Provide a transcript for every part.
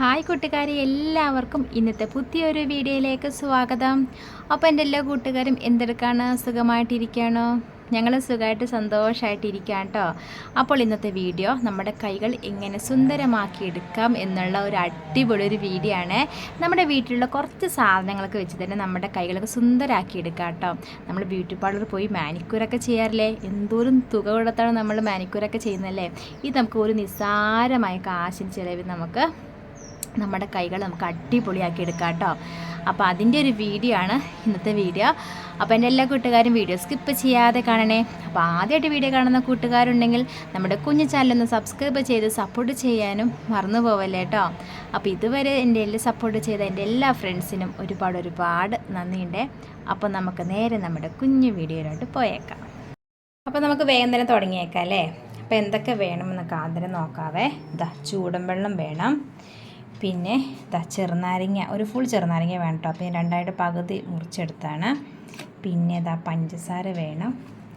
Hi കൂട്ടുകാരെ എല്ലാവർക്കും ഇന്നത്തെ പുതിയൊരു വീഡിയോയിലേക്ക് സ്വാഗതം. അപ്പോൾ എന്റെ എല്ലാ കൂട്ടുകാരും എന്തെടുക്കാണ്? സുഖമായിട്ടിരിക്കുകയാണോ? ഞങ്ങൾ സുഖമായിട്ട് സന്തോഷമായിട്ടിരിക്കാം കേട്ടോ അപ്പോൾ ഇന്നത്തെ വീഡിയോ നമ്മുടെ കൈകൾ എങ്ങനെ സുന്ദരമാക്കി എടുക്കാം എന്നുള്ള ഒരു അടിപൊളി ഒരു വീഡിയോ ആണ്. നമ്മുടെ വീട്ടിലുള്ള കുറച്ച് സാധനങ്ങളൊക്കെ വെച്ച് തന്നെ നമ്മുടെ കൈകളൊക്കെ സുന്ദരമാക്കി എടുക്കാം കേട്ടോ നമ്മൾ ബ്യൂട്ടി പാർലർ പോയി മാനിക്യൂറൊക്കെ ചെയ്യാറില്ലേ? എന്തോരം തുക കൊടുത്താണ് നമ്മൾ മാനിക്യൂറൊക്കെ ചെയ്യുന്നതല്ലേ ഇത് നമുക്ക് ഒരു നിസ്സാരമായ കാശിന് ചിലവിൽ നമുക്ക് നമ്മുടെ കൈകൾ നമുക്ക് അടിപൊളിയാക്കി എടുക്കാം കേട്ടോ. അപ്പോൾ അതിന്റെ ഒരു വീഡിയോ ആണ് ഇന്നത്തെ വീഡിയോ അപ്പോൾ എന്റെ എല്ലാ കൂട്ടുകാരും വീഡിയോ സ്കിപ്പ് ചെയ്യാതെ കാണണേ. അപ്പോൾ ആദ്യമായിട്ട് വീഡിയോ കാണുന്ന കൂട്ടുകാരുണ്ടെങ്കിൽ നമ്മുടെ കുഞ്ഞു ചാനലൊന്ന് സബ്സ്ക്രൈബ് ചെയ്ത് സപ്പോർട്ട് ചെയ്യാനും മറന്നു പോവല്ലേ കേട്ടോ. അപ്പോൾ ഇതുവരെ എന്റെ എല്ലാം സപ്പോർട്ട് ചെയ്ത എന്റെ എല്ലാ ഫ്രണ്ട്സിനും ഒരുപാട് ഒരുപാട് നന്ദിയുണ്ട്. അപ്പോൾ നമുക്ക് നേരെ നമ്മുടെ കുഞ്ഞു വീഡിയോയിലോട്ട് പോയേക്കാം. അപ്പോൾ നമുക്ക് വേഗം തന്നെ തുടങ്ങിയേക്കാം അല്ലേ? അപ്പോൾ എന്തൊക്കെ വേണമെന്നൊക്കെ ആദ്യം നോക്കാവേ. ഇതാ ചൂടൻ വെള്ളം വേണം. പിന്നെ ഇതാ ചെറുനാരങ്ങ ഒരു ഫുൾ ചെറുനാരങ്ങ വേണം കേട്ടോ അപ്പോൾ ഞാൻ രണ്ടായിട്ട് പകുതി മുറിച്ചെടുത്താണ്. പിന്നെ ഇതാ പഞ്ചസാര വേണം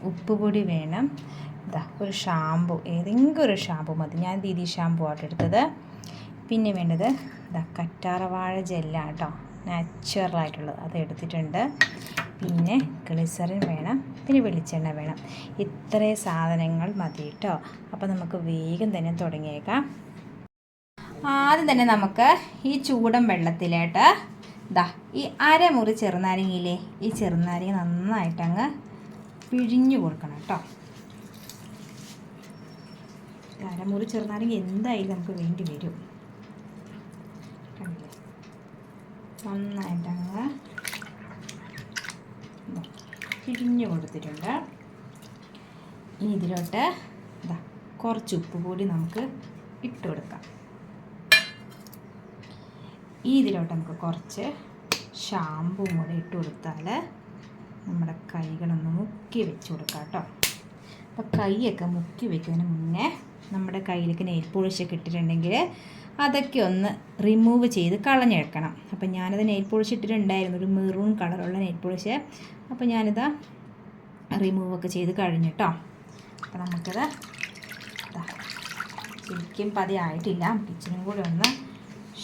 ഉപ്പ് പൊടി വേണം. ഇതാ ഒരു ഷാമ്പു ഏതെങ്കിലും ഒരു ഷാമ്പു മതി. ഞാൻ ദീദി ഷാമ്പു ആയിട്ട് എടുത്തത്. പിന്നെ വേണ്ടത് ഇതാ കറ്റാറവാഴ ജെല്ലാണ് കേട്ടോ നാച്ചുറലായിട്ടുള്ളത് അത് എടുത്തിട്ടുണ്ട്. പിന്നെ ഗ്ലിസറിൻ വേണം പിന്നെ വെളിച്ചെണ്ണ വേണം. ഇത്രയും സാധനങ്ങൾ മതി കേട്ടോ അപ്പോൾ നമുക്ക് വേഗം തന്നെ തുടങ്ങിയേക്കാം. ആദ്യം തന്നെ നമുക്ക് ഈ ചൂടൻ വെള്ളത്തിലേട്ട് ദാ ഈ അരമുറി ചെറുനാരങ്ങയിലെ ഈ ചെറുനാരങ്ങ നന്നായിട്ട് അങ്ങ് പിഴിഞ്ഞു കൊടുക്കണം കേട്ടോ. അരമുറി ചെറുനാരങ്ങ എന്തായാലും നമുക്ക് വേണ്ടി വരും. നന്നായിട്ടങ്ങ് പിഴിഞ്ഞു കൊടുത്തിട്ടുണ്ട്. ഇനി ഇതിലോട്ട് ഇതാ കുറച്ച് ഉപ്പ് കൂടി നമുക്ക് ഇട്ട് കൊടുക്കാം. ഈ ഇതിലോട്ട് നമുക്ക് കുറച്ച് ഷാമ്പും കൂടെ ഇട്ട് കൊടുത്താൽ നമ്മുടെ കൈകളൊന്ന് മുക്കി വെച്ച് കൊടുക്കാം കേട്ടോ. അപ്പോൾ കൈയൊക്കെ മുക്കി വെക്കുന്നതിന് മുന്നേ നമ്മുടെ കയ്യിലേക്ക് നെയിൽ പോളിഷൊക്കെ ഇട്ടിട്ടുണ്ടെങ്കിൽ അതൊക്കെ ഒന്ന് റിമൂവ് ചെയ്ത് കളഞ്ഞെടുക്കണം. അപ്പം ഞാനത് നെയിൽ പോളിഷ് ഇട്ടിട്ടുണ്ടായിരുന്നു ഒരു മെറൂൺ കളറുള്ള നെയിൽ പോളിഷ്. അപ്പോൾ ഞാനിത് റിമൂവ് ഒക്കെ ചെയ്ത് കഴിഞ്ഞു കേട്ടോ അപ്പം നമുക്കത് ശരിക്കും പതി ആയിട്ടില്ല കിച്ചനും കൂടെ ഒന്ന്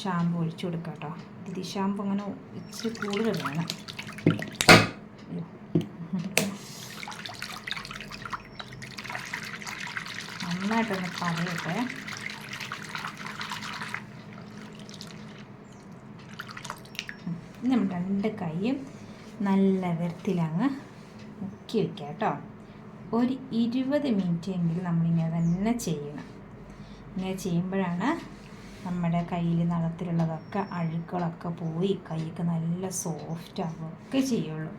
ഷാമ്പു ഒഴിച്ചു കൊടുക്കാം കേട്ടോ. ഇത് ഷാമ്പു അങ്ങനെ ഇച്ചിരി കൂടുതൽ വേണം. നന്നായിട്ടൊന്ന് പതയട്ടെ നമ്മൾ രണ്ട് കൈയും നല്ല വൃത്തിയിലങ്ങ് മുക്കി വയ്ക്കുക കേട്ടോ. ഒരു ഇരുപത് മിനിറ്റ് എങ്കിലും നമ്മളിങ്ങനെ തന്നെ ചെയ്യണം. ഇങ്ങനെ ചെയ്യുമ്പോഴാണ് നമ്മുടെ കയ്യിൽ നഖത്തിലുള്ളതൊക്കെ അഴുക്കുകളൊക്കെ പോയി കൈക്ക് നല്ല സോഫ്റ്റ് ആവുകയൊക്കെ ചെയ്യുള്ളൂ.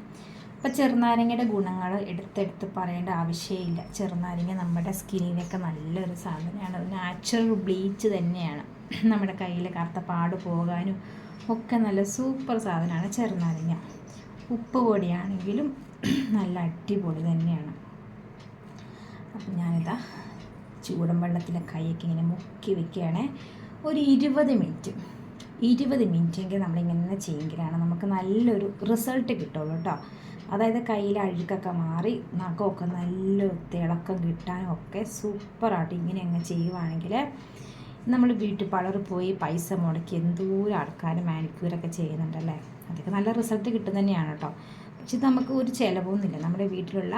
അപ്പോൾ ചെറുനാരങ്ങയുടെ ഗുണങ്ങൾ എടുത്തെടുത്ത് പറയേണ്ട ആവശ്യമില്ല. ചെറുനാരങ്ങ നമ്മുടെ സ്കിന്നിനൊക്കെ നല്ലൊരു സാധനമാണ്. നാച്ചുറൽ ബ്ലീച്ച് തന്നെയാണ്. നമ്മുടെ കയ്യിൽ കറുത്ത പാട് പോകാനും ഒക്കെ നല്ല സൂപ്പർ സാധനമാണ് ചെറുനാരങ്ങ. ഉപ്പ് പൊടിയാണെങ്കിലും നല്ല അടിപൊളി തന്നെയാണ്. അപ്പം ഞാനിതാ ചൂടൻ വെള്ളത്തിലെ കൈയൊക്കെ ഇങ്ങനെ മുക്കി വെക്കുകയാണ്. ഒരു ഇരുപത് മിനിറ്റ്. ഇരുപത് മിനിറ്റെങ്കിൽ നമ്മളിങ്ങനെ ചെയ്യുമ്പോഴാണ് നമുക്ക് നല്ലൊരു റിസൾട്ട് കിട്ടുള്ളൂ കേട്ടോ. അതായത് കയ്യിൽ അഴുക്കൊക്കെ മാറി നഖമൊക്കെ നല്ല തിളക്കം കിട്ടാനും ഒക്കെ സൂപ്പറായിട്ട് ഇങ്ങനെ അങ്ങ് ചെയ്യുവാണെങ്കിൽ നമ്മൾ ബ്യൂട്ടി പാർലർ പോയി പൈസ മുടക്കി എന്തോരം ആൾക്കാർ മാനിക്യൂറൊക്കെ ചെയ്യുന്നുണ്ടല്ലേ? അതൊക്കെ നല്ല റിസൾട്ട് കിട്ടും തന്നെയാണ് കേട്ടോ. പക്ഷെ നമുക്ക് ഒരു ചിലവൊന്നുമില്ല. നമ്മുടെ വീട്ടിലുള്ള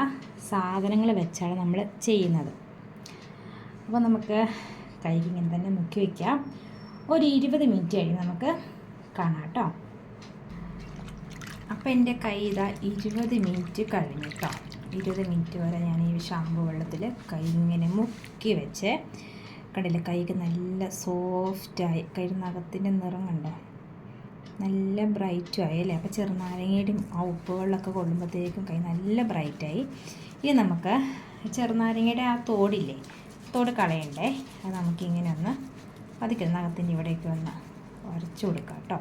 സാധനങ്ങൾ വെച്ചാണ് നമ്മൾ ചെയ്യുന്നത്. അപ്പോൾ നമുക്ക് കൈക്ക് ഇങ്ങനെ തന്നെ മുക്കി വയ്ക്കാം ഒരു ഇരുപത് മിനിറ്റ് കഴിഞ്ഞ് നമുക്ക് കാണാം കേട്ടോ. അപ്പോൾ എന്റെ കൈ ഇതാ ഇരുപത് മിനിറ്റ് കഴിഞ്ഞു കേട്ടോ. ഇരുപത് മിനിറ്റ് വരെ ഞാൻ ഈ ഷാമ്പു വെള്ളത്തിൽ കൈ ഇങ്ങനെ മുക്കി വെച്ച്. കണ്ടില്ല? കൈക്ക് നല്ല സോഫ്റ്റായി. കൈനകത്തിന്റെ നിറം കണ്ടോ? നല്ല ബ്രൈറ്റും ആയി അല്ലേ? അപ്പോൾ ചെറുനാരങ്ങയുടെയും ആ ഉപ്പ് വെള്ളമൊക്കെ കൊള്ളുമ്പോഴത്തേക്കും കൈ നല്ല ബ്രൈറ്റായി. ഇനി നമുക്ക് ചെറുനാരങ്ങയുടെ ആ തോടില്ലേ? തോട് കളയണ്ടേ. അത് നമുക്കിങ്ങനെ ഒന്ന് പതുക്കെ നഖത്തിന്റെ ഇവിടേക്ക് ഒന്ന് ഉരച്ചു കൊടുക്കാം കേട്ടോ.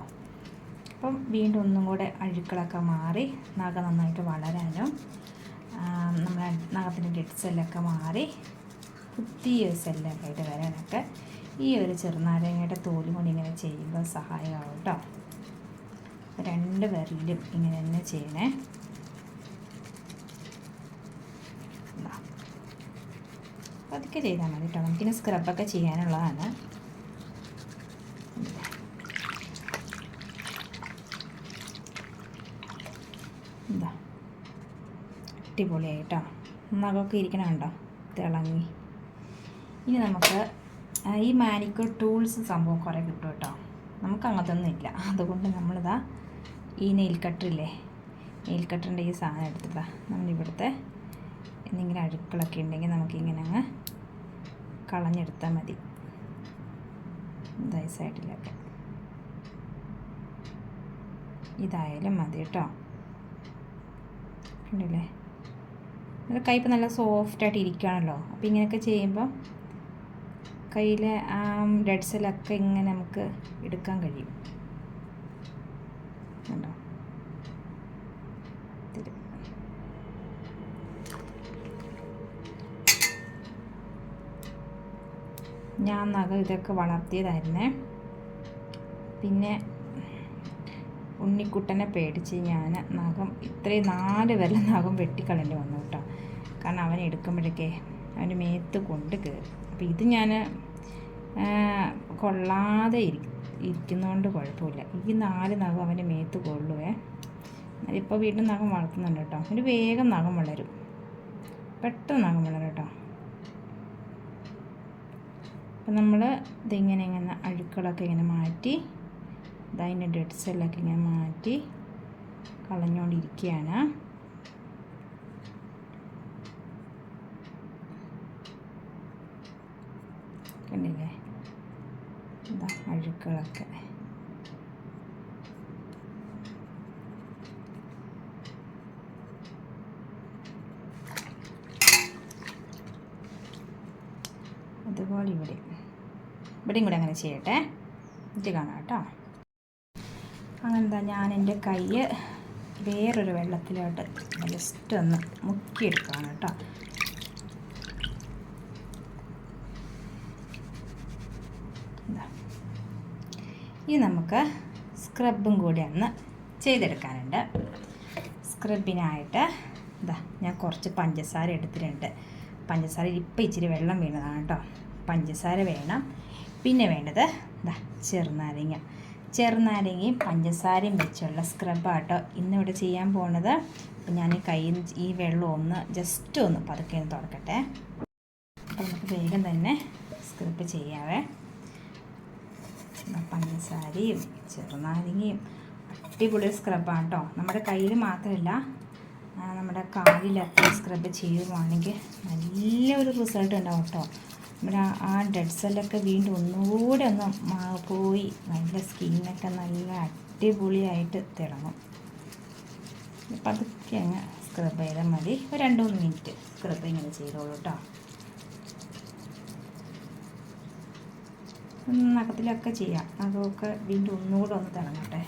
അപ്പം വീണ്ടും ഒന്നും കൂടെ അഴുക്കളൊക്കെ മാറി നഖം നന്നായിട്ട് വളരാനും നമ്മുടെ നഖത്തിന്റെ ഡെഡ് സെല്ലൊക്കെ മാറി പുതിയ സെല്ലൊക്കെ ആയിട്ട് വരാനൊക്കെ ഈ ഒരു ചെറുനാരങ്ങയുടെ തോലും കൊണ്ട് ഇങ്ങനെ ചെയ്യുമ്പോൾ സഹായമാവും കേട്ടോ. രണ്ട് വിരലും ഇങ്ങനെ തന്നെ ചെയ്യണേ. പതുക്കെ ചെയ്താൽ മതി കേട്ടോ. നമുക്കിനി സ്ക്രബൊക്കെ ചെയ്യാനുള്ളതാണ്. എന്താ അടിപൊളിയായി കേട്ടോ. നഖമൊക്കെ ഇരിക്കണം കണ്ടോ തിളങ്ങി. ഇനി നമുക്ക് ഈ മാനിക്കോ ടൂൾസ് സംഭവം കുറേ കിട്ടും കേട്ടോ. നമുക്ക് അങ്ങനത്തൊന്നും ഇല്ല. അതുകൊണ്ട് നമ്മളിതാ ഈ നെയിൽ കട്ടറില്ലേ നെയിൽ കട്ടറിന്റെ ഈ സാധനം എടുത്തിട്ടാ നമ്മളിവിടുത്തെ എന്തെങ്കിലും അഴുക്കളൊക്കെ ഉണ്ടെങ്കിൽ നമുക്കിങ്ങനെ അങ്ങ് കളഞ്ഞെടുത്താൽ മതി. ഇതായി ഇതായാലും മതി കേട്ടോ. കണ്ടില്ലേ? നമ്മുടെ കൈ ഇപ്പം നല്ല സോഫ്റ്റായിട്ട് ഇരിക്കുകയാണല്ലോ അപ്പോൾ ഇങ്ങനെയൊക്കെ ചെയ്യുമ്പോൾ കയ്യിലെ ആ ഡെഡ് സെല്ലൊക്കെ ഇങ്ങനെ നമുക്ക് എടുക്കാൻ കഴിയും. കണ്ടോ? ഞാൻ നഖം ഇതൊക്കെ വളർത്തിയതായിരുന്നേ. പിന്നെ ഉണ്ണിക്കുട്ടനെ പേടിച്ച് ഞാൻ നഖം ഇത്രയും നാല് വിരൽ നഖം വെട്ടിക്കളേണ്ടി വന്നു കേട്ടോ. കാരണം അവനെ എടുക്കുമ്പോഴേക്കേ അവന്റെ മേത്ത് കൊണ്ട് കയറി. അപ്പോൾ ഇത് ഞാൻ കൊള്ളാതെ ഇരി ഇരിക്കുന്നതുകൊണ്ട് കുഴപ്പമില്ല. ഈ നാല് നഖം അവന്റെ മേത്ത് കൊള്ളുവേ ഇപ്പോൾ വീണ്ടും നഖം വളർത്തുന്നുണ്ട് കേട്ടോ. അവന് വേഗം നഖം വളരും. പെട്ടെന്ന് നഖം വളരും കേട്ടോ. അപ്പം നമ്മൾ ഇതിങ്ങനെ ഇങ്ങനെ അഴുക്കളൊക്കെ ഇങ്ങനെ മാറ്റി അതിന്റെ ഡെഡ് സെല്ലൊക്കെ ഇങ്ങനെ മാറ്റി കളഞ്ഞുകൊണ്ടിരിക്കുകയാണ്. കണ്ടില്ലേ? അഴുക്കളൊക്കെ അതുപോലെ ഇവിടെ. ഇവിടെയും കൂടെ അങ്ങനെ ചെയ്യട്ടെ. ഇത് കാണാം കേട്ടോ. അങ്ങനെ അങ്ങനെന്താ ഞാൻ എന്റെ കൈ വേറൊരു വെള്ളത്തിലോട്ട് ജസ്റ്റ് ഒന്ന് മുക്കിയെടുക്കുകയാണ് കേട്ടോ. ഇനി നമുക്ക് സ്ക്രബും കൂടി ഒന്ന് ചെയ്തെടുക്കാനുണ്ട്. സ്ക്രബിനായിട്ട് ഇതാ ഞാൻ കുറച്ച് പഞ്ചസാര എടുത്തിട്ടുണ്ട്. പഞ്ചസാര ഇപ്പം ഇച്ചിരി വെള്ളം വീണതാണ് കേട്ടോ. പഞ്ചസാര വേണം. പിന്നെ വേണ്ടത് ഇതാ ചെറുനാരങ്ങ. ചെറുനാരങ്ങയും പഞ്ചസാരയും വെച്ചുള്ള സ്ക്രബാട്ടോ ഇന്നിവിടെ ചെയ്യാൻ പോണത് അപ്പം ഞാൻ ഈ കൈ ഈ വെള്ളം ഒന്ന് ജസ്റ്റ് ഒന്ന് പതുക്കെ ഒന്ന് തുടക്കട്ടെ. അപ്പം നമുക്ക് വേഗം തന്നെ സ്ക്രബ് ചെയ്യാവേ. പഞ്ചസാരയും ചെറുനാരങ്ങയും അടിപൊളി സ്ക്രബാണ് കേട്ടോ നമ്മുടെ കയ്യിൽ മാത്രമല്ല നമ്മുടെ കാലിലൊക്കെ സ്ക്രബ് ചെയ്യുവാണെങ്കിൽ നല്ലൊരു റിസൾട്ട് ഉണ്ടാവും കേട്ടോ നമ്മുടെ ആ- ഡെഡ് സെല്ലൊക്കെ വീണ്ടും ഒന്നുകൂടെ ഒന്ന് പോയി നല്ല സ്കിന്നൊക്കെ നല്ല അടിപൊളിയായിട്ട് തിളങ്ങും. പതുക്കെ അങ്ങ് സ്ക്രബ് ചെയ്താൽ മതി. ഒരു രണ്ട് മൂന്ന് മിനിറ്റ് സ്ക്രബ് ഇങ്ങനെ ചെയ്തോളൂ കേട്ടോ നഖത്തിലൊക്കെ ചെയ്യാം. അതൊക്കെ വീണ്ടും ഒന്നുകൂടെ ഒന്ന് തിളങ്ങട്ടെ.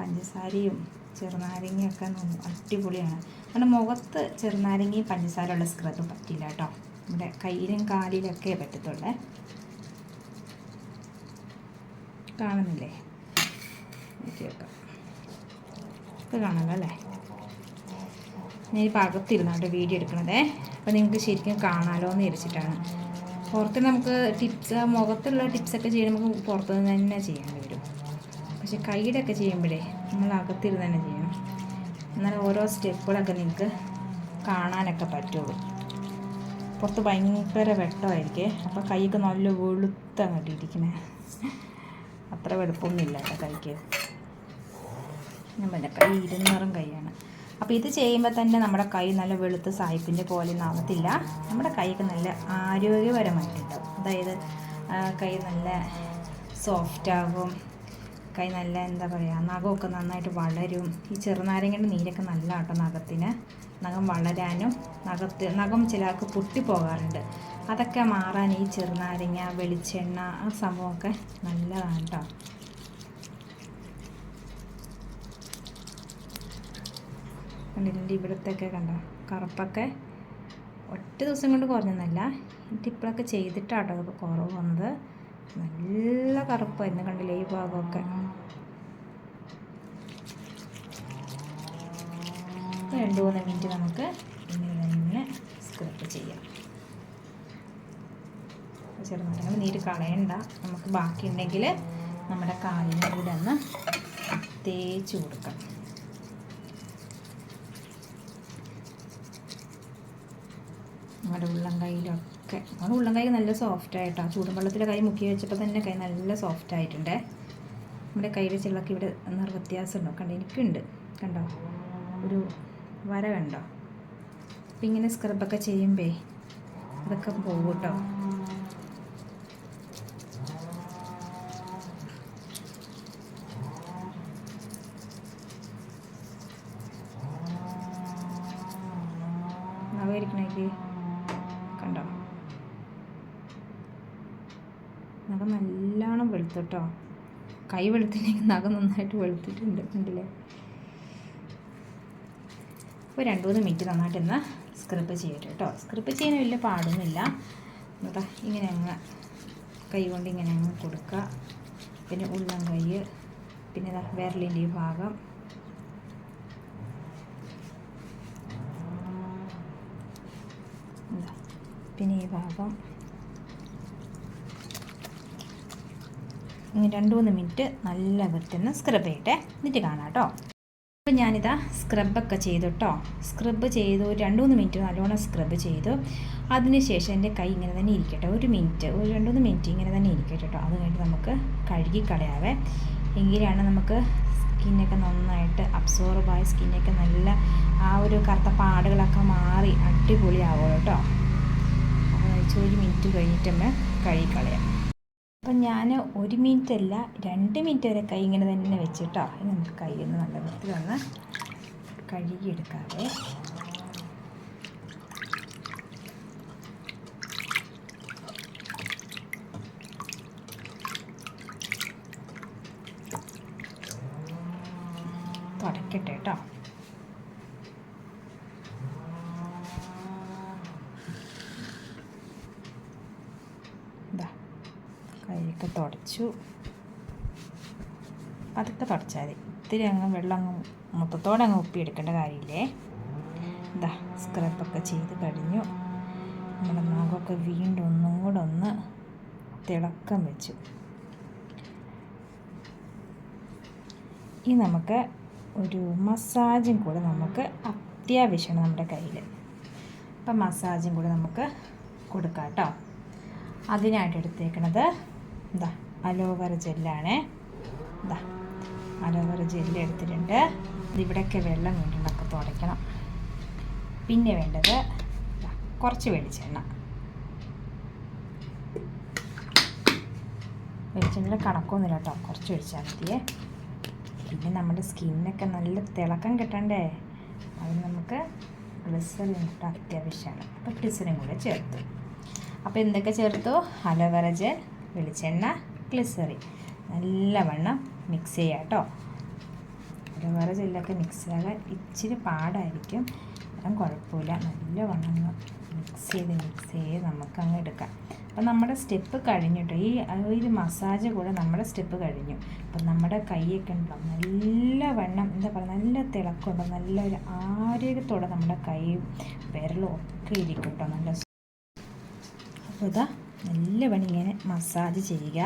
പഞ്ചസാരയും ചെറുനാരങ്ങയൊക്കെ അടിപൊളിയാണ്. നമ്മുടെ മുഖത്ത് ചെറുനാരങ്ങയും പഞ്ചസാരയുള്ള സ്ക്രബ് പറ്റില്ല കേട്ടോ നമ്മുടെ കയ്യിലും കാലിലൊക്കെ പറ്റത്തുള്ളേ കാണുന്നില്ലേ നോക്കി വെക്കാം കാണാമല്ലോ അല്ലേ ഞാനിപ്പോൾ അകത്തിരുന്നാണ്ട് വീഡിയോ എടുക്കണതേ. അപ്പോൾ നിങ്ങൾക്ക് ശരിക്കും കാണാമല്ലോ എന്ന് വിചാരിച്ചിട്ടാണ്. പുറത്ത് നമുക്ക് ടിപ്സ് മുഖത്തുള്ള ടിപ്സൊക്കെ ചെയ്യുമ്പോൾ നമുക്ക് പുറത്ത് നിന്ന് തന്നെ ചെയ്യേണ്ടി വരും. പക്ഷെ കൈയുടെയൊക്കെ ചെയ്യുമ്പോഴേ നമ്മൾ അകത്തിരുന്ന് തന്നെ ചെയ്യണം. എന്നാൽ ഓരോ സ്റ്റെപ്പുകളൊക്കെ നിങ്ങൾക്ക് കാണാനൊക്കെ പറ്റുള്ളൂ. പുറത്ത് ഭയങ്കര വെട്ടമായിരിക്കേ. അപ്പോൾ കൈയൊക്കെ നല്ല വെളുത്ത കണ്ടിരിക്കണേ അത്ര വെളുപ്പമൊന്നുമില്ല കേട്ടോ കൈക്ക്. പറഞ്ഞ കൈ ഇരുന്നൂറും കൈയാണ്. അപ്പോൾ ഇത് ചെയ്യുമ്പോൾ തന്നെ നമ്മുടെ കൈ നല്ല വെളുത്ത സായിപ്പിന്റെ പോലെ ആവത്തില്ല. നമ്മുടെ കൈക്ക് നല്ല ആരോഗ്യപരമായിട്ടുണ്ടാവും അതായത് കൈ നല്ല സോഫ്റ്റ് ആകും. കൈ നല്ല എന്താ പറയുക നഖമൊക്കെ നന്നായിട്ട് വളരും. ഈ ചെറുനാരങ്ങയുടെ നീരൊക്കെ നല്ല കേട്ടോ നഖത്തിന്. നഖം വളരാനും നഖത്ത് നഖം ചിലർക്ക് പൊട്ടിപ്പോകാറുണ്ട് അതൊക്കെ മാറാൻ ഈ ചെറുനാരങ്ങ വെളിച്ചെണ്ണ ആ സംഭവമൊക്കെ നല്ലതാണ് കേട്ടോ കണ്ടിട്ടുണ്ട് ഇവിടത്തെയൊക്കെ കണ്ടോ? കറുപ്പൊക്കെ ഒറ്റ ദിവസം കൊണ്ട് കുറഞ്ഞൊന്നല്ല ഇപ്പോഴൊക്കെ ചെയ്തിട്ടാട്ടോ കുറവ് വന്നത്. നല്ല കറുപ്പായിരുന്നു കണ്ടില്ലേ ഈ ഭാഗമൊക്കെ. രണ്ട് മൂന്ന് മിനിറ്റ് നമുക്ക് ഇങ്ങനെ തന്നെ സ്ക്രബ് ചെയ്യാം. ചെറുനാരങ്ങ നീര് കളയണ്ട. നമുക്ക് ബാക്കി ഉണ്ടെങ്കിൽ നമ്മുടെ കാലിന് കൂടെ ഒന്ന് തേച്ച് കൊടുക്കാം. നമ്മുടെ ഉള്ളം കൈയിലൊക്കെ നമ്മുടെ ഉള്ളം കൈ നല്ല സോഫ്റ്റ് ആയിട്ടോ. ചൂടുവെള്ളത്തിൽ കൈ മുക്കി വെച്ചപ്പോൾ തന്നെ കൈ നല്ല സോഫ്റ്റ് ആയിട്ടുണ്ട്. നമ്മുടെ കൈ വെച്ചുള്ളൊക്കെ ഇവിടെ നിറവ്യത്യാസമുണ്ടോ കണ്ടോ? എനിക്കുണ്ട്. കണ്ടോ? ഒരു വര കണ്ടോ അപ്പം ഇങ്ങനെ സ്ക്രബൊക്കെ ചെയ്യുമ്പേ അതൊക്കെ പോകും കേട്ടോ കണ്ടോ? നഖം നല്ലോണം വെളുത്തുട്ടോ. കൈ വെളുത്തില്ലെങ്കിൽ നഖം നന്നായിട്ട് വെളുത്തിട്ടുണ്ട് കണ്ടില്ലേ? അപ്പോൾ രണ്ട് മൂന്ന് മിനിറ്റ് നന്നായിട്ട് ഇന്ന് സ്ക്രിപ്പ് ചെയ്യട്ടെ കേട്ടോ. സ്ക്രിപ്പ് ചെയ്യാൻ വലിയ പാടൊന്നുമില്ല. എന്നിട്ടാ ഇങ്ങനെ അങ്ങ് കൈ കൊണ്ട് ഇങ്ങനെ അങ്ങ് കൊടുക്കുക. പിന്നെ ഉള്ളം കൈ പിന്നെ വിരലിന്റെ ഭാഗം. പിന്നെ ഈ ഭാഗം. ഇനി രണ്ട് മൂന്ന് മിനിറ്റ് നല്ല വൃത്തിന്ന് സ്ക്രബ് ചെയ്യട്ടെ എന്നിട്ട് കാണാം കേട്ടോ. അപ്പം ഞാനിതാ സ്ക്രബൊക്കെ ചെയ്തു കേട്ടോ സ്ക്രബ് ചെയ്തു രണ്ട് മൂന്ന് മിനിറ്റ് നല്ലോണം സ്ക്രബ് ചെയ്തു. അതിനുശേഷം എന്റെ കൈ ഇങ്ങനെ തന്നെ ഇരിക്കട്ടെ. ഒരു മിനിറ്റ് ഒരു രണ്ട് മൂന്ന് മിനിറ്റ് ഇങ്ങനെ തന്നെ ഇരിക്കട്ടെ കേട്ടോ അത് കഴിഞ്ഞിട്ട് നമുക്ക് കഴുകി കളയാവേ. എങ്കിലാണ് നമുക്ക് സ്കിന്നൊക്കെ നന്നായിട്ട് അബ്സോർബായി സ്കിന്നൊക്കെ നല്ല ആ ഒരു കറുത്ത പാടുകളൊക്കെ മാറി അടിപൊളിയാവുമോ കേട്ടോ അപ്പോൾ ഒരു മിനിറ്റ് കഴിഞ്ഞിട്ട് കഴുകി കളയാം. അപ്പം ഞാൻ ഒരു മിനിറ്റ് അല്ല രണ്ട് മിനിറ്റ് വരെ കൈ ഇങ്ങനെ തന്നെ വെച്ചിട്ടോ. നമുക്ക് കൈ ഒന്ന് നല്ല വൃത്തിലൊന്ന് കഴുകിയെടുക്കാതെ തുടക്കട്ടെ കേട്ടോ ഇതാ കൈയൊക്കെ തുടച്ചു. അതൊക്കെ തുടച്ചാൽ മതി. ഇത്തിരി അങ്ങ് വെള്ളം അങ്ങ് മൊത്തത്തോടെ അങ്ങ് ഉപ്പിയെടുക്കേണ്ട കാര്യമില്ലേ? ഇതാ സ്ക്രബൊക്കെ ചെയ്ത് കഴിഞ്ഞു. നമ്മുടെ മുഖമൊക്കെ വീണ്ടും ഒന്നും കൂടെ ഒന്ന് തിളക്കം വെച്ചു. ഇനി നമുക്ക് ഒരു മസാജും കൂടെ നമുക്ക് അത്യാവശ്യമാണ് നമ്മുടെ കയ്യിൽ അപ്പം മസാജും കൂടെ നമുക്ക് കൊടുക്കാം കേട്ടോ. അതിനായിട്ട് എടുത്തേക്കണത് എന്താ അലോവേറ ജെല്ലാണ്. എന്താ അലോവേറ ജെല്ല് എടുത്തിട്ടുണ്ട്. ഇവിടെയൊക്കെ വെള്ളം വീണ്ടുണ്ടൊക്കെ തുടയ്ക്കണം. പിന്നെ വേണ്ടത് കുറച്ച് വെളിച്ചെണ്ണ. വെളിച്ചെണ്ണ കണക്കൊന്നുമില്ല കേട്ടോ കുറച്ച് ഒഴിച്ചാൽ മതിയേ. പിന്നെ നമ്മുടെ സ്കിന്നൊക്കെ നല്ല തിളക്കം കിട്ടണ്ടേ. അത് നമുക്ക് ഗ്ലിസറിൻ കിട്ടാൻ അത്യാവശ്യമാണ്. അപ്പോൾ ഗ്ലിസറിൻ കൂടെ ചേർത്തു. അപ്പോൾ എന്തൊക്കെ ചേർത്തു? അലോവേറ ജെൽ വെളിച്ചെണ്ണ ഗ്ലിസറിൻ നല്ലവണ്ണം മിക്സ് ചെയ്യാം കേട്ടോ. അലോവേറ ജെല്ലൊക്കെ മിക്സ് ആകാൻ ഇച്ചിരി പാടായിരിക്കും. അതും കുഴപ്പമില്ല. നല്ലവണ്ണം മിക്സ് ചെയ്ത് മിക്സ് ചെയ്ത് നമുക്കങ്ങ് എടുക്കാം. അപ്പം നമ്മുടെ സ്റ്റെപ്പ് കഴിഞ്ഞിട്ടോ ഈ ഒരു മസാജ് കൂടെ നമ്മുടെ സ്റ്റെപ്പ് കഴിഞ്ഞു. അപ്പം നമ്മുടെ കൈയൊക്കെ നല്ല വണ്ണം എന്താ പറയുക നല്ല തിളക്കമുണ്ടോ നല്ല ഒരു ആരോഗ്യത്തോടെ നമ്മുടെ കൈയും വിരലും ഒക്കെ ഇരിക്കും കേട്ടോ. നല്ല അപ്പോൾ ഇതാ നല്ലവണ്ണം ഇങ്ങനെ മസാജ് ചെയ്യുക.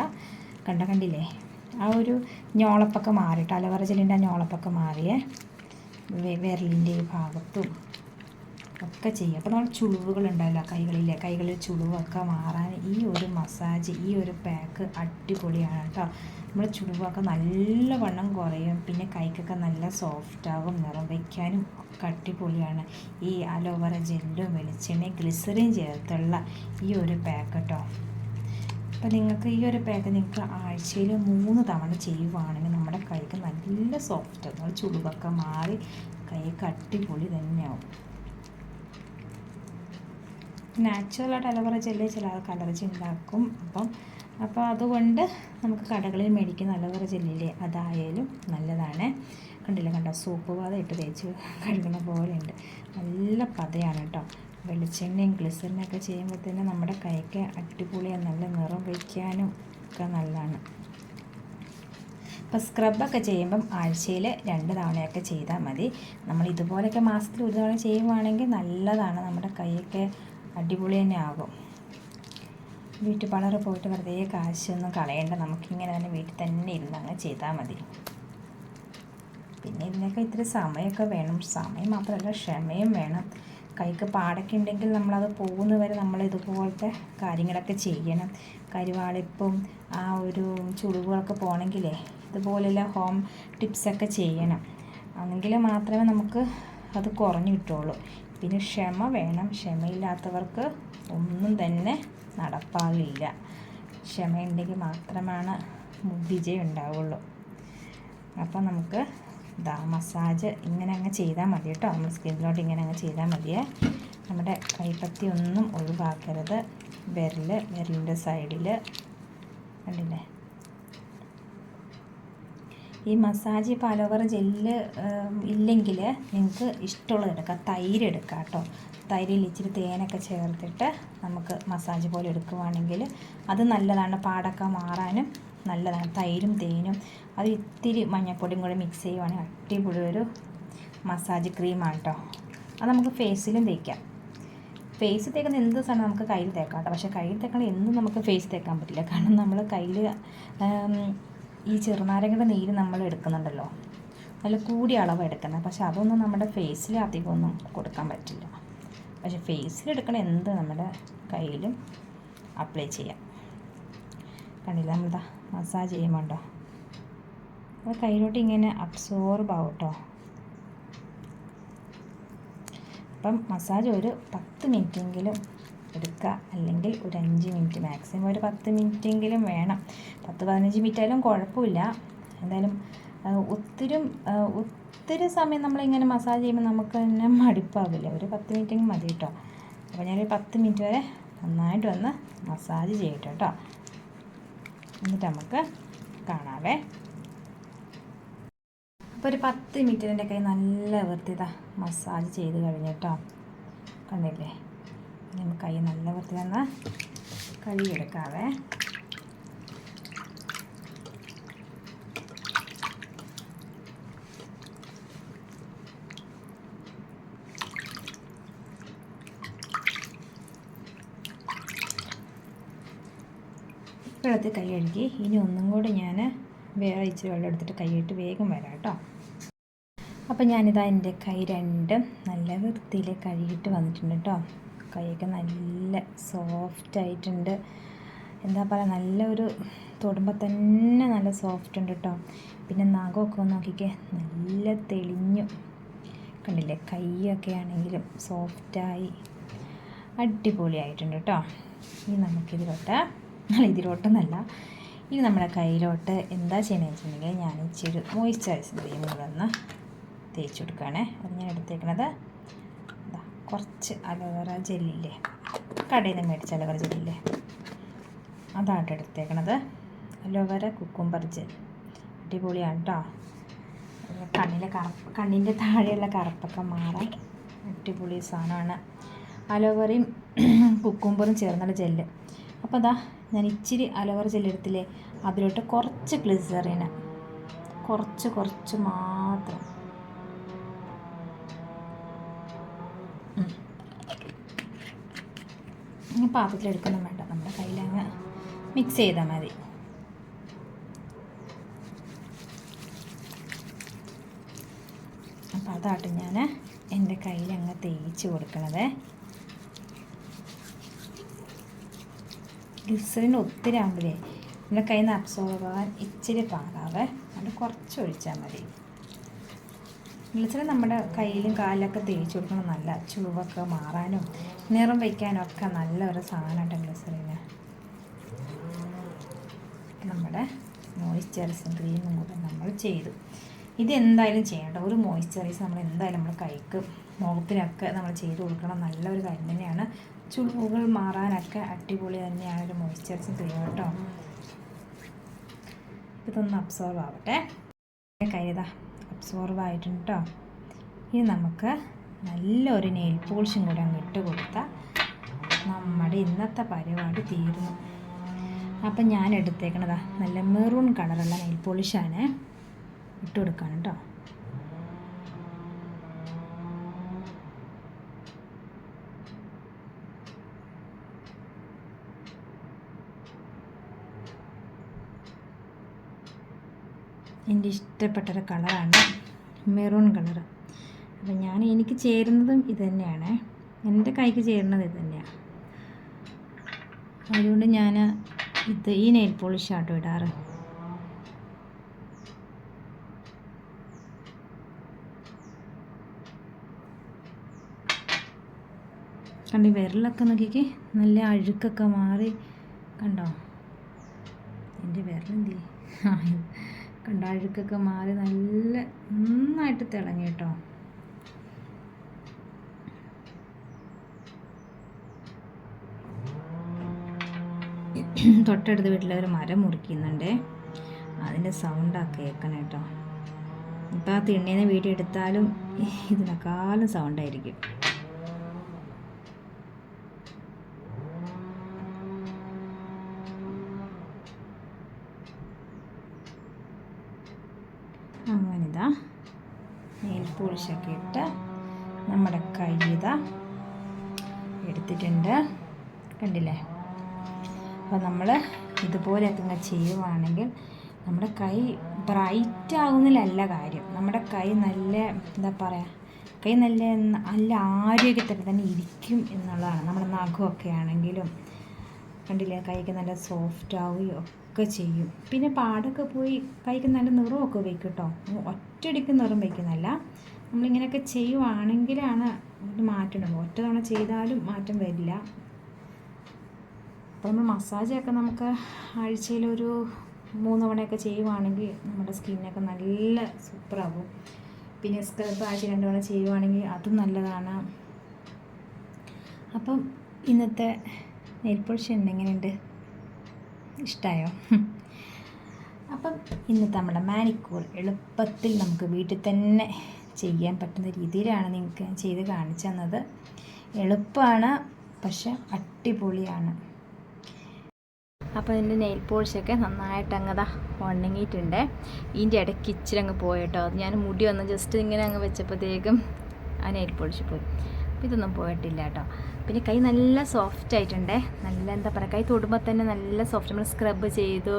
കണ്ട കണ്ടില്ലേ? ആ ഒരു ഞോളപ്പൊക്കെ മാറിയിട്ട് അലവറ ചെല്ലിന്റെ ആ ഞോളപ്പൊക്കെ മാറിയേ. വിരലിന്റെ ഈ ഭാഗത്തും. ഒക്കെ ചെയ്യും. അപ്പോൾ നമ്മൾ ചുളിവുകൾ കൈകളിലെ കൈകളിൽ ചുളിവൊക്കെ മാറാൻ ഈ ഒരു മസാജ് ഈ ഒരു പാക്ക് അടിപൊളിയാണ് കേട്ടോ. നമ്മൾ ചുളിവൊക്കെ നല്ല വണ്ണം കുറയും പിന്നെ കൈക്കൊക്കെ നല്ല സോഫ്റ്റ് ആകും നിറം വയ്ക്കാനും ഒക്കെ അടിപൊളിയാണ്. ഈ അലോവറ ജെല്ലും വെളിച്ചെണ്ണയും ഗ്ലിസറിൻ ചേർത്തുള്ള ഈ ഒരു പാക്ക് കേട്ടോ. അപ്പോൾ നിങ്ങൾക്ക് ഈ ഒരു പാക്ക് നിങ്ങൾക്ക് ആഴ്ചയിൽ മൂന്ന് തവണ ചെയ്യുവാണെങ്കിൽ നമ്മുടെ കൈക്ക് നല്ല സോഫ്റ്റ് നമ്മൾ ചുളിവൊക്കെ മാറി കൈക്ക് അടിപൊളി തന്നെയാവും. നാച്ചുറലായിട്ട് അലോവേറ ജെല്ല് ചില ആൾക്ക് അലർജി ഉണ്ടാക്കും അപ്പം അപ്പോൾ അതുകൊണ്ട് നമുക്ക് കടകളിൽ മേടിക്കുന്ന അലോവേറ ജെല്ലില്ലേ അതായാലും നല്ലതാണ്. കണ്ടില്ല കണ്ടോ? സൂപ്പ് പാത ഇട്ട് തേച്ച് കഴുകുന്ന പോലെയുണ്ട്. നല്ല പതയാണ് കേട്ടോ. വെളിച്ചെണ്ണയും ഗ്ലിസറിനൊക്കെ ചെയ്യുമ്പോൾ തന്നെ നമ്മുടെ കൈക്ക് അടിപൊളിയാണ്. നല്ല നിറം വയ്ക്കാനും ഒക്കെ നല്ലതാണ്. ഇപ്പോൾ സ്ക്രബൊക്കെ ചെയ്യുമ്പം ആഴ്ചയിൽ രണ്ട് തവണയൊക്കെ ചെയ്താൽ മതി. നമ്മൾ ഇതുപോലെയൊക്കെ മാസത്തിൽ ഒരു തവണ ചെയ്യുവാണെങ്കിൽ നല്ലതാണ്. നമ്മുടെ കൈയൊക്കെ അടിപൊളി തന്നെ ആകും. വീട്ടിൽ വളരെ പോയിട്ട് വെറുതെ കാശൊന്നും കളയേണ്ട. നമുക്കിങ്ങനെ തന്നെ വീട്ടിൽ തന്നെ ഇരുന്ന് അങ്ങ് ചെയ്താൽ മതി. പിന്നെ ഇതിനൊക്കെ ഇത്തിരി സമയമൊക്കെ വേണം. സമയം മാത്രമല്ല ക്ഷമയും വേണം. കൈക്ക് പാടൊക്കെ ഉണ്ടെങ്കിൽ നമ്മളത് പോകുന്നവരെ നമ്മൾ ഇതുപോലത്തെ കാര്യങ്ങളൊക്കെ ചെയ്യണം. കരുവാളിപ്പും ആ ഒരു ചുളിവുകളൊക്കെ പോകണമെങ്കിലേ ഇതുപോലെയുള്ള ഹോം ടിപ്സൊക്കെ ചെയ്യണം. എങ്കിൽ മാത്രമേ നമുക്ക് അത് കുറഞ്ഞു കിട്ടുള്ളൂ പിന്നെ ക്ഷമ വേണം. ക്ഷമയില്ലാത്തവർക്ക് ഒന്നും തന്നെ നടപ്പാകില്ല. ക്ഷമയുണ്ടെങ്കിൽ മാത്രമാണ് വിജയം ഉണ്ടാവുള്ളൂ. അപ്പോൾ നമുക്ക് ഇതാ മസാജ് ഇങ്ങനെ അങ്ങ് ചെയ്താൽ മതി കേട്ടോ. നമ്മൾ സ്കിന്നിലോട്ട് ഇങ്ങനെ അങ്ങ് ചെയ്താൽ മതിയേ. നമ്മുടെ കൈപ്പത്തി ഒന്നും ഒഴിവാക്കരുത്. വിരൽ വിരലിന്റെ സൈഡിൽ കണ്ടില്ലേ? ഈ മസാജ് പലോവർ ജെല്ല് ഇല്ലെങ്കിൽ നിങ്ങൾക്ക് ഇഷ്ടമുള്ളത് എടുക്കാം. തൈര് എടുക്കാം കേട്ടോ. തൈരിൽ ഇച്ചിരി തേനൊക്കെ ചേർത്തിട്ട് നമുക്ക് മസാജ് പോലെ എടുക്കുവാണെങ്കിൽ അത് നല്ലതാണ്. പാടൊക്കെ മാറാനും നല്ലതാണ്. തൈരും തേനും. അത് ഇത്തിരി മഞ്ഞൾപ്പൊടിയും കൂടെ മിക്സ് ചെയ്യുവാണെങ്കിൽ അടിപൊളി ഒരു മസാജ് ക്രീമാണ് കേട്ടോ. അത് നമുക്ക് ഫേസിലും തേക്കാം. ഫേസ് തേക്കുന്ന എന്ത് സാധനം നമുക്ക് കയ്യിൽ തേക്കാം കേട്ടോ. പക്ഷേ കയ്യിൽ തേക്കണ എന്നും നമുക്ക് ഫേസ് തേക്കാൻ പറ്റില്ല. കാരണം നമ്മൾ കയ്യിൽ ഈ ചെറുനാരങ്ങയുടെ നീര് നമ്മൾ എടുക്കുന്നുണ്ടല്ലോ. നല്ല കൂടിയ അളവ് എടുക്കുന്നത്. പക്ഷെ അതൊന്നും നമ്മുടെ ഫേസിൽ അധികമൊന്നും കൊടുക്കാൻ പറ്റില്ല. പക്ഷെ ഫേസിൽ എടുക്കണ എന്ത് നമ്മുടെ കയ്യിലും അപ്ലൈ ചെയ്യാം. കണ്ടില്ല നമ്മളിതാ മസാജ് ചെയ്യുമ്പോണ്ടോ? അത് കയ്യിലോട്ട് ഇങ്ങനെ അബ്സോർബ് ആവും കേട്ടോ അപ്പം മസാജ് ഒരു പത്ത് മിനിറ്റെങ്കിലും എടുക്കുക. അല്ലെങ്കിൽ ഒരു അഞ്ച് മിനിറ്റ് മാക്സിമം ഒരു പത്ത് മിനിറ്റെങ്കിലും വേണം. പത്ത് പതിനഞ്ച് മിനിറ്റ് ആയാലും കുഴപ്പമില്ല. എന്തായാലും ഒത്തിരി ഒത്തിരി സമയം നമ്മളിങ്ങനെ മസാജ് ചെയ്യുമ്പോൾ നമുക്ക് തന്നെ മടുപ്പാവില്ല. ഒരു പത്ത് മിനിറ്റെങ്കിലും മതി കേട്ടോ. അപ്പോൾ ഞാനൊരു പത്ത് മിനിറ്റ് വരെ നന്നായിട്ട് വന്ന് മസാജ് ചെയ്യട്ടെ കേട്ടോ. എന്നിട്ട് നമുക്ക് കാണാവേ. അപ്പോൾ ഒരു പത്ത് മിനിറ്റ് എന്റെ കൈ നല്ല വൃത്തിത മസാജ് ചെയ്ത് കഴിഞ്ഞിട്ടോ കണ്ടില്ലേ? നമുക്ക് കൈ നല്ല വൃത്തി തന്ന കഴുകിയെടുക്കാവേ. വെള്ളത്തിൽ കൈ കഴുകി. ഇനി ഒന്നും കൂടി ഞാൻ വേറെ ഇച്ചിരി വെള്ളം എടുത്തിട്ട് കൈയിട്ട് വേഗം വരാം കേട്ടോ. അപ്പോൾ ഞാനിതാ എന്റെ കൈ രണ്ടും നല്ല വൃത്തിയിൽ കഴുകിയിട്ട് വന്നിട്ടുണ്ട് കേട്ടോ. കൈയൊക്കെ നല്ല സോഫ്റ്റ് ആയിട്ടുണ്ട് എന്താ പറയുക നല്ലൊരു തൊടുമ്പോൾ തന്നെ നല്ല സോഫ്റ്റ് ഉണ്ട് കേട്ടോ പിന്നെ നഖമൊക്കെ ഒന്ന് നോക്കിക്കേ നല്ല തെളിഞ്ഞു. കണ്ടില്ലേ കൈയൊക്കെ ആണെങ്കിലും സോഫ്റ്റായി അടിപൊളിയായിട്ടുണ്ട് കേട്ടോ ഇനി നമുക്കിതിലോട്ട് ഇതിലോട്ടൊന്നല്ല. ഇനി നമ്മുടെ കയ്യിലോട്ട് എന്താ ചെയ്യണമെന്ന് വെച്ചിട്ടുണ്ടെങ്കിൽ ഞാൻ ഇച്ചിരി ക്രീം കൂടെ ഒന്ന് തേച്ച് കൊടുക്കുകയാണേ. അത് ഞാൻ എടുത്തേക്കണത് കുറച്ച് അലോവേറ ജെല്ലില്ലേ? കടയിൽ നിന്ന് മേടിച്ച അലോവേറ ജെല്ലില്ലേ? അതാണ് എടുത്തേക്കണത്. അലോവേറ കുക്കുംബർ ജെൽ അടിപൊളിയാണ് കേട്ടോ കണ്ണിലെ കറുപ്പ് കണ്ണിന്റെ താഴെയുള്ള കറുപ്പൊക്കെ മാറാൻ അടിപൊളി സാധനമാണ്. അലോവേറയും കുക്കുംബറും ചേർന്നുള്ള ജെല്ല് അപ്പോൾ അതാ ഞാൻ ഇച്ചിരി അലോവേറ ജെല്ലെടുത്തില്ലേ അതിലോട്ട് കുറച്ച് ഗ്ലിസറിന് കുറച്ച് കുറച്ച് മാത്രം. ഇനി പാത്രത്തിലെടുക്കണം വേണ്ട. നമ്മുടെ കയ്യിലങ്ങ് മിക്സ് ചെയ്താൽ മതി. അപ്പോൾ അതാട്ട് ഞാൻ എന്റെ കയ്യിലങ്ങ് തേച്ച് കൊടുക്കണത്. ഗ്ലിസറിന് ഒത്തിരി ആകുമ്പോഴേ നമ്മുടെ കയ്യിൽ നിന്ന് അബ്സോർവ് ആകാൻ ഇച്ചിരി പാകാവേ അത് കുറച്ച് ഒഴിച്ചാൽ മതി. ഗ്ലിസറിൻ നമ്മുടെ കയ്യിലും കാലിലൊക്കെ തേച്ച് കൊടുക്കണം നല്ല ചുവൊക്കെ മാറാനും നിറം വയ്ക്കാനൊക്കെ നല്ല ഒരു സാധനമായിട്ട് ഗ്ലിസറിന്. നമ്മുടെ മോയ്സ്ചറൈസിങ് ക്രീമും കൂടെ നമ്മൾ ചെയ്തു. ഇത് എന്തായാലും ചെയ്യേണ്ട. ഒരു മോയ്സ്ചറൈസ് നമ്മൾ എന്തായാലും നമ്മൾ കൈക്ക് മുഖത്തിനൊക്കെ നമ്മൾ ചെയ്ത് കൊടുക്കണം. നല്ലൊരു കാര്യം തന്നെയാണ്. ചുളിവുകൾ മാറാനൊക്കെ അടിപൊളി തന്നെയാണ് ഒരു മോയ്സ്ചറൈസിങ് ക്രീം കേട്ടോ. ഇതൊന്ന് അബ്സോർവ് ആവട്ടെ. കൈതാ അബ്സോർവ് ആയിട്ടുണ്ട് കേട്ടോ ഇനി നമുക്ക് നല്ലൊരു നെയിൽ പോളിഷും കൂടെ അങ്ങ് ഇട്ട് കൊടുത്താൽ നമ്മുടെ ഇന്നത്തെ പരിപാടി തീർന്നു അപ്പം ഞാൻ എടുത്തേക്കണതാ നല്ല മെറൂൺ കളറുള്ള നെയിൽ പോളിഷാണ് ഇട്ട് കൊടുക്കാൻ കേട്ടോ എന്റെ ഇഷ്ടപ്പെട്ടൊരു കളറാണ് മെറൂൺ കളർ അപ്പം ഞാൻ എനിക്ക് ചേരുന്നതും ഇത് തന്നെയാണ്. എന്റെ കൈക്ക് ചേരുന്നത് ഇത് തന്നെയാണ് അതുകൊണ്ട് ഞാൻ ഇത് ഈ നെയിൽ പോളിഷ് ആട്ടോ ഇടാറ്. കണ്ടി വിരലൊക്കെ നോക്കിക്ക് നല്ല അഴുക്കൊക്കെ മാറി. കണ്ടോ? എന്റെ വിരലെന്തി കണ്ടോ അഴുക്കൊക്കെ മാറി നല്ല നന്നായിട്ട് തിളങ്ങി കേട്ടോ. തൊട്ടടുത്ത വീട്ടിലെ ഒരു മരം മുറിക്കുന്നുണ്ട്. അതിന്റെ സൗണ്ടാണ് കേൾക്കണം കേട്ടോ ഇപ്പം ആ തിണ്ണീന്ന് വീഡിയോ എടുത്താലും ഇതിനേക്കാളും സൗണ്ടായിരിക്കും അങ്ങനിതാ. നെയിൽ പോളിഷൊക്കെ ഇട്ട് നമ്മുടെ കൈ ഇതാ എടുത്തിട്ടുണ്ട്. കണ്ടില്ലേ? അപ്പോൾ നമ്മൾ ഇതുപോലെയൊക്കെ ഇങ്ങനെ ചെയ്യുവാണെങ്കിൽ നമ്മുടെ കൈ ബ്രൈറ്റ് ആകുന്നതിലല്ല കാര്യം. നമ്മുടെ കൈ നല്ല എന്താ പറയുക കൈ നല്ല നല്ല ആരോഗ്യത്തിൽ തന്നെ ഇരിക്കും എന്നുള്ളതാണ്. നമ്മുടെ നഖമൊക്കെ ആണെങ്കിലും കണ്ടില്ലേ കൈക്ക് നല്ല സോഫ്റ്റ് ആവുകയും ഒക്കെ ചെയ്യും. പിന്നെ പാടൊക്കെ പോയി കൈക്ക് നല്ല നിറമൊക്കെ വയ്ക്കും കേട്ടോ. ഒറ്റയടിക്ക് നിറം വയ്ക്കുന്നതല്ല. നമ്മളിങ്ങനെയൊക്കെ ചെയ്യുവാണെങ്കിലാണ് ഒരു മാറ്റം ഉണ്ടാവും ഒറ്റ തവണ ചെയ്താലും മാറ്റം വരില്ല. അപ്പോൾ നമ്മൾ മസാജൊക്കെ നമുക്ക് ആഴ്ചയിലൊരു മൂന്ന് തവണയൊക്കെ ചെയ്യുവാണെങ്കിൽ നമ്മുടെ സ്കിന്നൊക്കെ നല്ല സൂപ്പറാകും. പിന്നെ സ്ക്രബ് ആഴ്ച രണ്ട് തവണ ചെയ്യുവാണെങ്കിൽ അതും നല്ലതാണ്. അപ്പം ഇന്നത്തെ നെയിൽ എന്തെങ്ങനെയുണ്ട്? ഇഷ്ടമായോ അപ്പം ഇന്നത്തെ നമ്മുടെ മാനിക്കൂർ എളുപ്പത്തിൽ നമുക്ക് വീട്ടിൽ തന്നെ ചെയ്യാൻ പറ്റുന്ന രീതിയിലാണ് നിങ്ങൾക്ക് ചെയ്ത് കാണിച്ചു തന്നത്. എളുപ്പമാണ് പക്ഷെ അടിപൊളിയാണ്. അപ്പോൾ ഇതിന്റെ നെയിൽ പോളിഷൊക്കെ നന്നായിട്ട് അങ്ങതാ ഉണങ്ങിയിട്ടുണ്ട്. ഇതിന്റെ ഇടയ്ക്ക് ഇച്ചിരി അങ്ങ് പോയിട്ടോ അത് ഞാൻ മുടി വന്ന് ജസ്റ്റ് ഇങ്ങനെ അങ്ങ് വെച്ചപ്പോഴത്തേക്കും ആ നെയിൽ പോളിഷ് പോയി. അപ്പോൾ ഇതൊന്നും പോയിട്ടില്ല കേട്ടോ. പിന്നെ കൈ നല്ല സോഫ്റ്റ് ആയിട്ടുണ്ടേ. നല്ല എന്താ പറയുക കൈ തൊടുമ്പോൾ തന്നെ നല്ല സോഫ്റ്റ് നമ്മൾ സ്ക്രബ് ചെയ്തു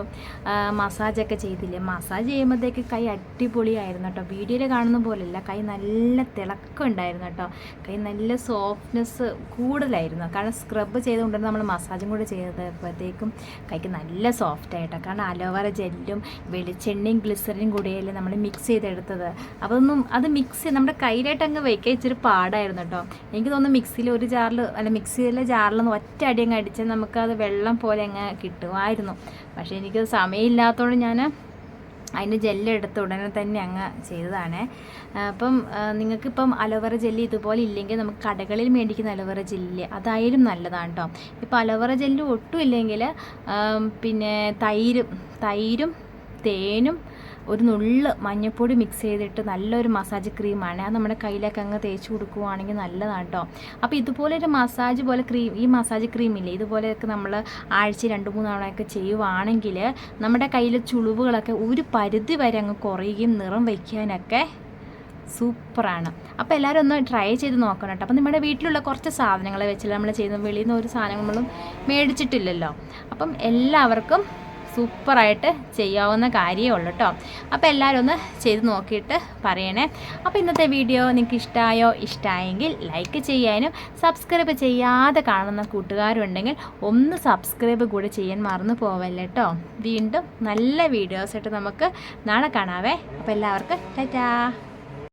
മസാജൊക്കെ ചെയ്തില്ലേ? മസാജ് ചെയ്യുമ്പോഴത്തേക്ക് കൈ അടിപൊളിയായിരുന്നു കേട്ടോ. വീഡിയോയിൽ കാണുന്ന പോലെയല്ല കൈ നല്ല തിളക്കം ഉണ്ടായിരുന്നു കേട്ടോ. കൈ നല്ല സോഫ്റ്റ്നെസ് കൂടുതലായിരുന്നു. കാരണം സ്ക്രബ് ചെയ്തുകൊണ്ട് നമ്മൾ മസാജും കൂടെ ചെയ്തപ്പോഴത്തേക്കും കൈക്ക് നല്ല സോഫ്റ്റ് ആയിട്ടോ. കാരണം അലോവേറ ജെല്ലും വെളിച്ചെണ്ണയും ഗ്ലിസറിനും കൂടിയല്ലേ നമ്മൾ മിക്സ് ചെയ്തെടുത്തത്. അതൊന്നും അത് മിക്സ് നമ്മുടെ കയ്യിലായിട്ട് അങ്ങ് വയ്ക്കാൻ ഇച്ചിരി പാടായിരുന്നു കേട്ടോ. എനിക്ക് തോന്നുന്നു മിക്സിയിൽ ഒരു ജാറിൽ അല്ല മിക്സിയിലെ ജാറിലൊന്ന് ഒറ്റ അടി അങ്ങ് അടിച്ചാൽ നമുക്കത് വെള്ളം പോലെ അങ്ങ് കിട്ടുമായിരുന്നു. പക്ഷേ എനിക്കത് സമയമില്ലാത്തതുകൊണ്ട് ഞാൻ അതിന്റെ ജെല്ലെടുത്ത് ഉടനെ തന്നെ അങ്ങ് ചെയ്തതാണ്. അപ്പം നിങ്ങൾക്കിപ്പം അലോവേറ ജെല്ലി ഇതുപോലെ ഇല്ലെങ്കിൽ നമുക്ക് കടകളിൽ മേടിക്കുന്ന അലോവേറ ജെല്ലി അതായാലും നല്ലതാണ് കേട്ടോ ഇപ്പോൾ അലോവേറ ജെല്ല് ഒട്ടും ഇല്ലെങ്കിൽ പിന്നെ തൈരും തൈരും തേനും ഒരു നുള്ള് മഞ്ഞൾപ്പൊടി മിക്സ് ചെയ്തിട്ട് നല്ലൊരു മസാജ് ക്രീമാണ് അത് നമ്മുടെ കയ്യിലൊക്കെ അങ്ങ് തേച്ച് കൊടുക്കുവാണെങ്കിൽ നല്ലതാണ് കേട്ടോ അപ്പോൾ ഇതുപോലെ ഒരു മസാജ് പോലെ ക്രീം ഈ മസാജ് ക്രീമില്ലേ ഇതുപോലെയൊക്കെ നമ്മൾ ആഴ്ച രണ്ട് മൂന്ന് തവണയൊക്കെ ചെയ്യുവാണെങ്കിൽ നമ്മുടെ കയ്യിൽ ചുളിവുകളൊക്കെ ഒരു പരിധി വരെ അങ്ങ് കുറയുകയും നിറം വയ്ക്കാനൊക്കെ സൂപ്പറാണ്. അപ്പോൾ എല്ലാവരും ഒന്ന് ട്രൈ ചെയ്ത് നോക്കണം കേട്ടോ. അപ്പോൾ നമ്മുടെ വീട്ടിലുള്ള കുറച്ച് സാധനങ്ങൾ വെച്ചാൽ നമ്മൾ ചെയ്യുന്ന വെളിയിൽ നിന്ന് ഒരു സാധനങ്ങളും മേടിച്ചിട്ടില്ലല്ലോ. അപ്പം എല്ലാവർക്കും സൂപ്പറായിട്ട് ചെയ്യാവുന്ന കാര്യമേ ഉള്ളൂ കേട്ടോ അപ്പോൾ എല്ലാവരും ഒന്ന് ചെയ്ത് നോക്കിയിട്ട് പറയണേ. അപ്പോൾ ഇന്നത്തെ വീഡിയോ നിങ്ങൾക്ക് ഇഷ്ടമായോ ഇഷ്ടമായെങ്കിൽ ലൈക്ക് ചെയ്യാനും സബ്സ്ക്രൈബ് ചെയ്യാതെ കാണുന്ന കൂട്ടുകാരുണ്ടെങ്കിൽ ഒന്ന് സബ്സ്ക്രൈബ് കൂടി ചെയ്യാൻ മറന്നു പോവല്ലേ കേട്ടോ വീണ്ടും നല്ല വീഡിയോസായിട്ട് നമുക്ക് നാളെ കാണാവേ. അപ്പോൾ എല്ലാവർക്കും ടാറ്റാ.